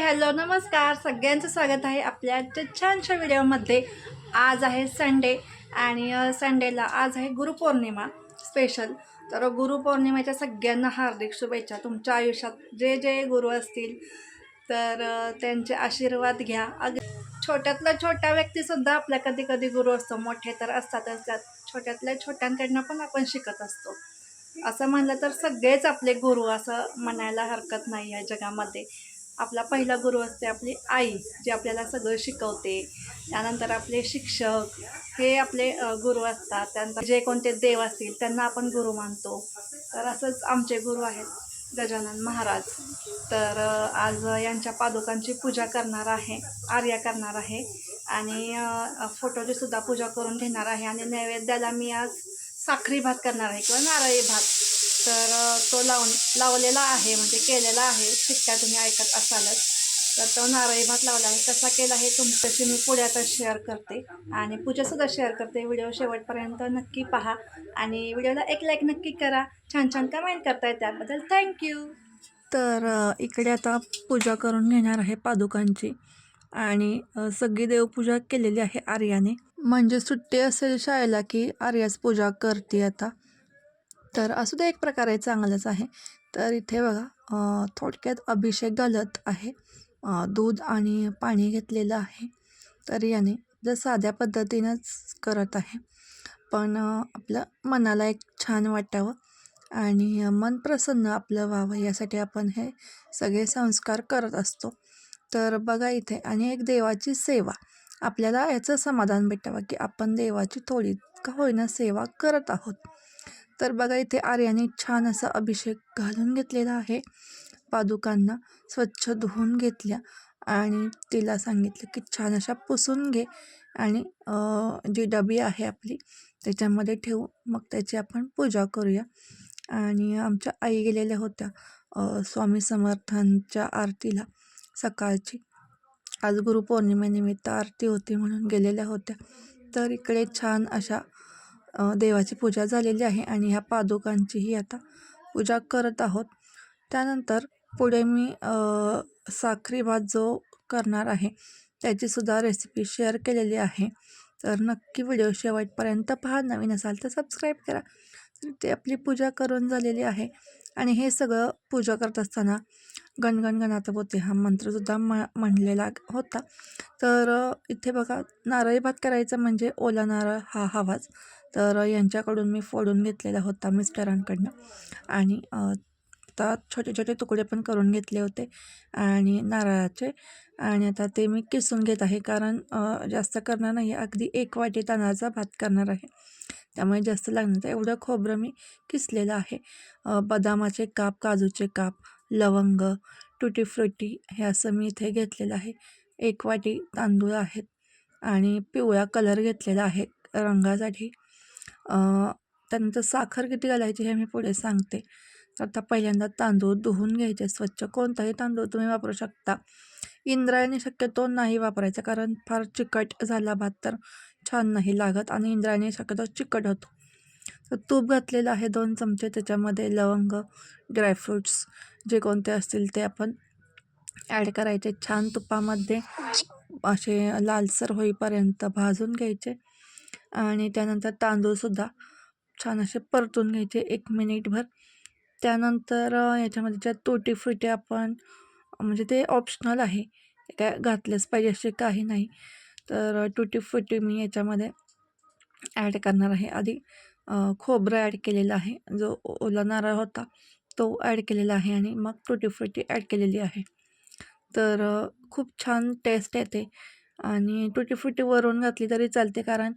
Hello नमस्कार. सगळ्यांचं स्वागत आहे आपल्या छानशा व्हिडिओमध्ये. आज आहे संडे आणि संडेला आज आहे गुरुपौर्णिमा स्पेशल. तर गुरुपौर्णिमेच्या सगळ्यांना हार्दिक शुभेच्छा. तुमच्या आयुष्यात जे जे गुरु असतील तर त्यांचे आशीर्वाद घ्या. अग छोट्यातल्या छोट्या व्यक्तीसुद्धा आपल्या कधी कधी गुरु असतो. मोठे तर असतातच. त्यात छोट्यातल्या छोट्यांकडनं पण आपण शिकत असतो. असं म्हणलं तर सगळेच आपले गुरु असं म्हणायला हरकत नाही आहे जगामध्ये. आपला पहिला गुरु असते आपली आई जी आपल्याला सगळं शिकवते. त्यानंतर आपले शिक्षक हे आपले गुरु असतात. त्यानंतर जे कोणते देव असतील त्यांना आपण गुरु मानतो. तर असंच आमचे गुरु आहेत गजानन महाराज. तर आज यांच्या पादुकांची पूजा करणार आहे आर्या करणार आहे. आणि फोटोची सुद्धा पूजा करून घेणार आहे. आणि नैवेद्याला मी आज साखरी भात करणार आहे किंवा नारळी भात. तर तो लावून लावलेला आहे म्हणजे केलेला आहे. शिक्का तुम्ही ऐकत असालच. तर तो नारळी भात लावला आहे. कसा केला हे तुमच्याशी मी पुढे आता शेअर करते. आणि पूजासुद्धा शेअर करते. व्हिडिओ शेवटपर्यंत नक्की पहा. आणि व्हिडिओला एक लाईक नक्की करा. छान छान कमेंट करताय त्याबद्दल थँक्यू तर इकडे आता पूजा करून घेणार आहे पादुकांची. आणि सगळी देवपूजा केलेली आहे आर्याने. म्हणजे सुट्टी असेल शाळेला की आर्याच पूजा करते आता. तर असू दे एक प्रकारे चांगलंच आहे. तर इथे बघा थोडक्यात अभिषेक घालत आहे. दूध आणि पाणी घेतलेलं आहे. तर याने जर साध्या पद्धतीनंच करत आहे. पण आपलं मनाला एक छान वाटावं आणि मन प्रसन्न आपलं व्हावं यासाठी आपण हे सगळे संस्कार करत असतो. तर बघा इथे आणि एक देवाची सेवा. आपल्याला याचं समाधान भेटावं की आपण देवाची थोडी का होईना सेवा करत आहोत. तर बघा इथे आर्याने छान असा अभिषेक घालून घेतलेला आहे. पादुकांना स्वच्छ धुवून घेतल्या आणि तिला सांगितलं की छान अशा पुसून घे आणि जी डबी आहे आपली त्याच्यामध्ये ठेवू. मग त्याची आपण पूजा करूया. आणि आमच्या आई गेलेल्या होत्या स्वामी समर्थांच्या आरतीला. सकाळची आज गुरुपौर्णिमेनिमित्त आरती होती म्हणून गेलेल्या होत्या. तर इकडे छान अशा देवाची पूजा झालेली आहे आणि ह्या पादुकांचीही आता पूजा करत आहोत. त्यानंतर पुढे मी साखरी भात जो करणार आहे त्याचीसुद्धा रेसिपी शेअर केलेली आहे. तर नक्की व्हिडिओ शेवटपर्यंत पहा. नवीन असाल तर सबस्क्राईब करा. ते आपली पूजा करून झालेली आहे. आणि हे सगळं पूजा करत असताना गणगण गणात होते हा मंत्रसुद्धा म म्हणलेला होता. तर इथे बघा नारळी भात करायचा म्हणजे ओला नारळ हा हवाच तर यांच्याकडून मी फोडून घेतलेला होता मिस्टरांकडनं. आणि आता छोटे छोटे तुकडे पण करून घेतले होते आणि नारळाचे. आणि आता ते मी किसून घेत आहे कारण जास्त करणार नाही. अगदी एक वाटी तांदळाचा भात करणार आहे. त्यामुळे जास्त लागणार तर एवढं खोबरं मी किसलेलं आहे. बदामाचे काप काजूचे काप लवंग टुटी फ्रुटी हे असं मी इथे घेतलेलं आहे. एक वाटी तांदूळ आहेत. आणि पिवळा कलर घेतलेला आहे. रंगासाठी त्यानंतर साखर किती घालायची हे मी पुढे सांगते. तर आता पहिल्यांदा तांदूळ धुवून घ्यायचे. स्वच्छ कोणताही तांदूळ तुम्ही वापरू शकता. इंद्रायणी शक्यतो नाही वापरायचा कारण फार चिकट झाला भात तर छान नाही लागत आणि इंद्रायणी शक्यतो चिकट होतो. तर तूप घातलेलं आहे दोन चमचे. त्याच्यामध्ये लवंग ड्रायफ्रूट्स जे कोणते असतील ते आपण ॲड करायचे. छान तुपामध्ये असे लालसर होईपर्यंत भाजून घ्यायचे. आणि त्यानंतर तांदूळसुद्धा छान असे परतून घ्यायचे एक मिनिटभर. त्यानंतर याच्यामध्ये ज्या तोटी फुटे आपण म्हणजे ते ऑप्शनल आहे काय घातलंच पाहिजे असे काही नाही. तर टुटी फुटी मी याच्यामध्ये ॲड करणार आहे. आधी खोबरं ॲड केलेलं आहे. जो ओला नारळ होता तो ॲड केलेला आहे आणि मग टुटी फुटी ॲड केलेली आहे. तर खूप छान टेस्ट येते आणि टुटी फुटी वरून घातली तरी चालते कारण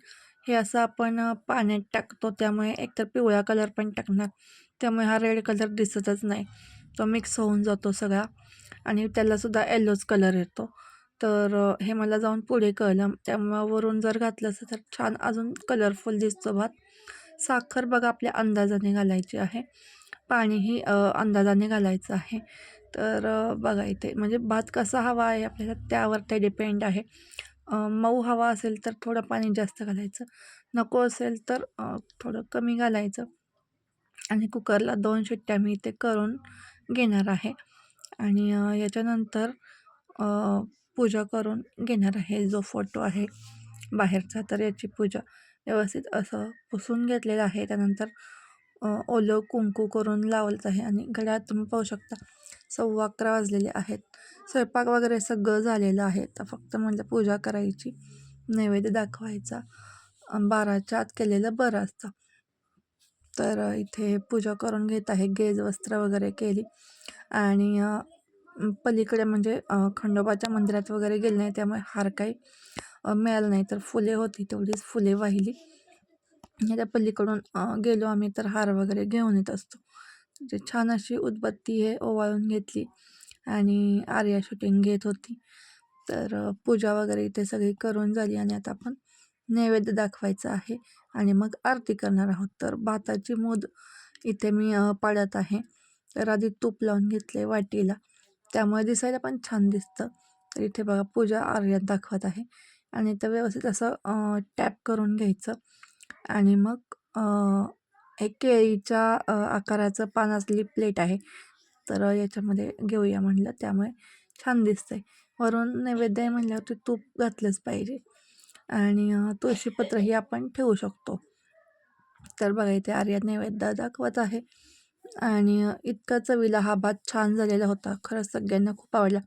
हे असं आपण पाण्यात टाकतो त्यामुळे एकतर पिवळा कलर पण टाकणार. त्यामुळे हा रेड कलर दिसतच नाही. तो मिक्स होऊन जातो सगळा आणि त्यालासुद्धा येल्लोच कलर येतो. तर हे मला जाऊन पुढे कळलं. त्यामुळं वरून जर घातलं असं तर छान अजून कलरफुल दिसतो भात. साखर बघा आपल्या अंदाजाने घालायची आहे. पाणीही अंदाजाने घालायचं आहे. तर बघा इथे म्हणजे भात कसा हवा आहे आपल्याला त्यावर ते डिपेंड आहे. मऊ हवा असेल तर थोडं पाणी जास्त घालायचं. नको असेल तर थोडं कमी घालायचं. आणि कुकरला दोन शिट्ट्या मी ते करून घेणार आहे. आणि याच्यानंतर पूजा करून घेणार आहे. जो फोटो आहे बाहेरचा तर याची पूजा व्यवस्थित असं पुसून घेतलेलं आहे. त्यानंतर ओलं कुंकू करून लावलंच आहे. आणि घड्याळात तुम्ही पाहू शकता. सव्वा अकरा वाजलेले आहेत. स्वयंपाक वगैरे सगळं झालेलं आहे. तर फक्त म्हणजे पूजा करायची नैवेद्य दाखवायचा. बाराच्या आत केलेलं बरं असतं तर इथे पूजा करून घेत आहे. गेज वस्त्र वगैरे केली. आणि पलीकडे म्हणजे खंडोबाच्या मंदिरात वगैरे गेले नाही. त्यामुळे हार काही मिळालं नाही. तर फुले होती. तेवढीच फुले वाहिली. त्या पलीकडून गेलो आम्ही. तर हार वगैरे घेऊन येत असतो. म्हणजे छान अशी उदबत्ती हे ओवाळून घेतली आणि आर्या शूटिंग घेत होती. तर पूजा वगैरे इथे सगळी करून झाली आणि आता आपण नैवेद्य दाखवायचा आहे आणि मग आरती करणार आहोत. तर भाताची मूद इथे मी पाडत आहे. तर आधी तूप लावून घेतले वाटीला. त्यामुळे दिसायला पण छान दिसतं. तर इथे बघा पूजा आर्यात दाखवत आहे आणि तर व्यवस्थित असं टॅप करून घ्यायचं आणि मग एक केळीच्या आकाराचं पान असलेली प्लेट आहे. तर याच्यामध्ये घेऊया म्हणलं त्यामुळे छान दिसतंय. वरून नैवेद्य आहे म्हटल्यावरती तूप घातलंच पाहिजे. आणि तुळशीपत्रही आपण ठेवू शकतो. तर बघा इथे आर्या नैवेद्य दाखवत आहे. आणि इतका चवीला हा भात छान झालेला होता. खरंच सगळ्यांना खूप आवडला.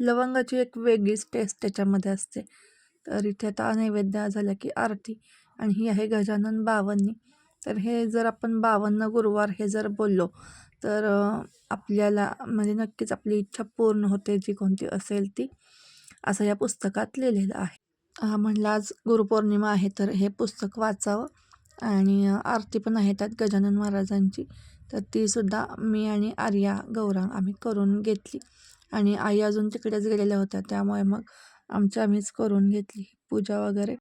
लवंगाची एक वेगळीच टेस्ट त्याच्यामध्ये असते. तर इथे आता नैवेद्य झाला की आरती. आणि ही आहे गजानन बावन्नी. तर हे जर आपण बावन्न गुरुवार हे जर बोललो तर आपल्याला म्हणजे नक्कीच आपली इच्छा पूर्ण होते जी कोणती असेल ती असं या पुस्तकात लिहिलेलं आहे. अ, म्हणलं आज गुरुपौर्णिमा आहे तर हे पुस्तक वाचावं आणि आरती पण आहे त्यात गजानन महाराजांची. तर तीसुद्धा मी आणि आर्या गौरांग आम्ही करून घेतली आणि आई अजून तिकडेच गेलेल्या होत्या त्यामुळे मग आमच्या आम्हीच करून घेतली पूजा वगैरे.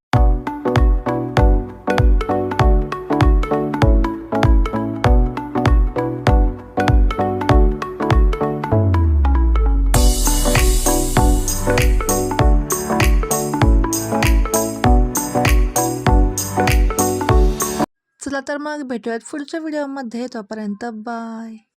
तर मग भेटूयात पुढच्या व्हिडिओमध्ये. तोपर्यंत बाय.